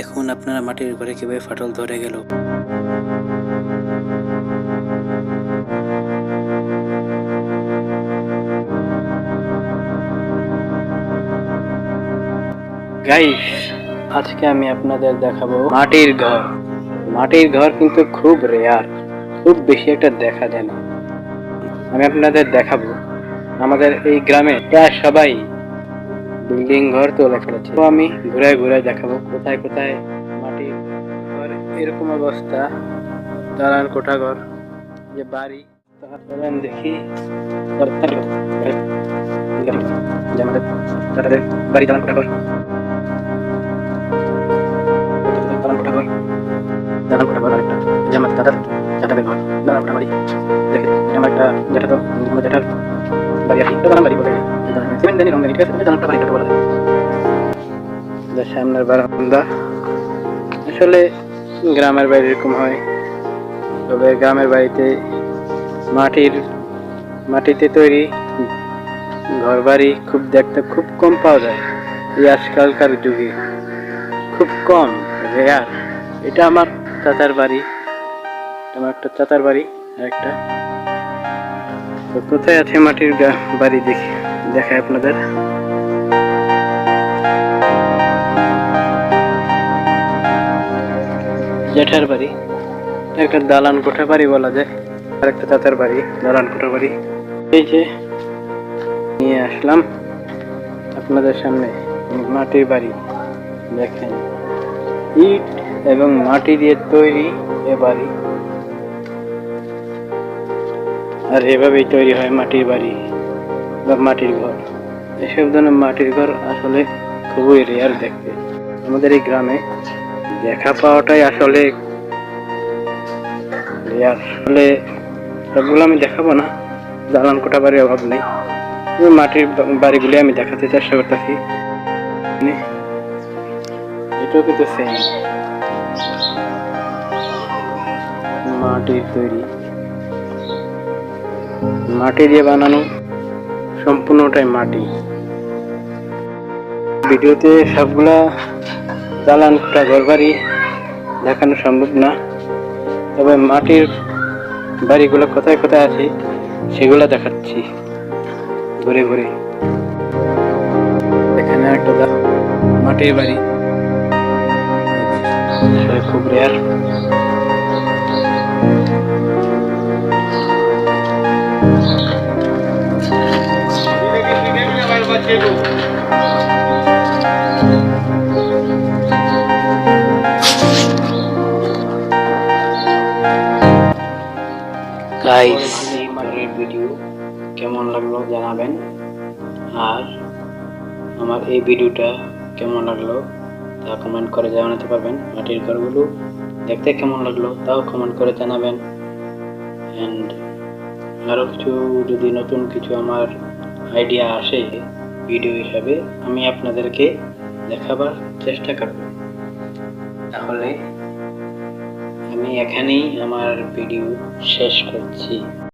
দেখুন আপনারা মাটির ঘরে কীভাবে ফাটল ধরে গেল। গাইস আজকে আমি আপনাদের দেখাবো মাটির ঘর। মাটির ঘর কিন্তু খুব রেয়ার খুব বেশি একটা দেখা যায় না। আমি আপনাদের দেখাবো। আমাদের এই গ্রামে প্রায় সবাই বিল্ডিং ঘর তোলে ফেলেছে তো আমি ঘুরে ঘুরে দেখাবো কোথায় কোথায় মাটির ঘর, এরকম অবস্থা। দালান, কোঠা ঘর, যে বাড়ি আমি দেখি। বাড়ি, দালান, কোঠা ঘর। দালান, কোঠা একটা, যেটা বাড়ি বলে। সামনের বারান্দা আসলে গ্রামের বাড়ি এরকম হয়। তবে গ্রামের বাড়িতে মাটির, মাটিতে তৈরি ঘর বাড়ি খুব দেখতে খুব কম পাওয়া যায়। এই আজকালকার যুগে। খুব কম রেয়ার এটা আমার চাচার বাড়ি। আমার একটা চাচার বাড়ি একটা। তো কোথায় আছে মাটির বাড়ি দেখি। দেখায় আপনাদের। জেঠার বাড়ি। একটা দালান কোঠা বাড়ি বলা যায়, আর একটা চাচার বাড়ি, দালান কোঠা বাড়ি। এই যে, নিয়ে আসলাম। আপনাদের সামনে মাটির বাড়ি দেখেন। ইট এবং মাটি দিয়ে তৈরি এ বাড়ি। আর এভাবেই তৈরি হয় মাটির বাড়ি। বা মাটির ঘর। এসব ধরনের মাটির ঘর আসলে খুবই রেয়ার দেখতে। আমাদের এই গ্রামে দেখা পাওয়াটাই আসলে রেয়ার আসলে সবগুলো আমি দেখাবো না, দালান কোটা বাড়ির অভাব নেই। মাটির বাড়িগুলি আমি দেখাতে চেষ্টা করতেছি। এটাও কিন্তু সেম মাটির তৈরি। মাটি দিয়ে বানানো সম্পূর্ণটাই মাটি। ভিডিওতে সবগুলা দালান কোঠা ঘর বাড়ি দেখানো সম্ভব না। তবে মাটির বাড়িগুলো কোথায় কোথায় আছে, সেগুলো দেখাচ্ছি। ঘুরে ঘুরে। এখানে একটা মাটির বাড়ি। খুব রেয়ার গাইস মাটির ভিডিও কেমন লাগল জানাবেন? আর আমার এই ভিডিওটা কেমন লাগল তা কমেন্ট করে জানাতে পারবেন। মাটির ঘরগুলো দেখতে কেমন লাগল তাও কমেন্ট করে জানাবেন। অ্যান্ড আরও কিছু যদি নতুন কিছু আমার আইডিয়া আসে ভিডিও হিসাবে আমি আপনাদেরকে দেখাবার চেষ্টা করব। তাহলে আমি এখানেই আমার ভিডিও শেষ করছি।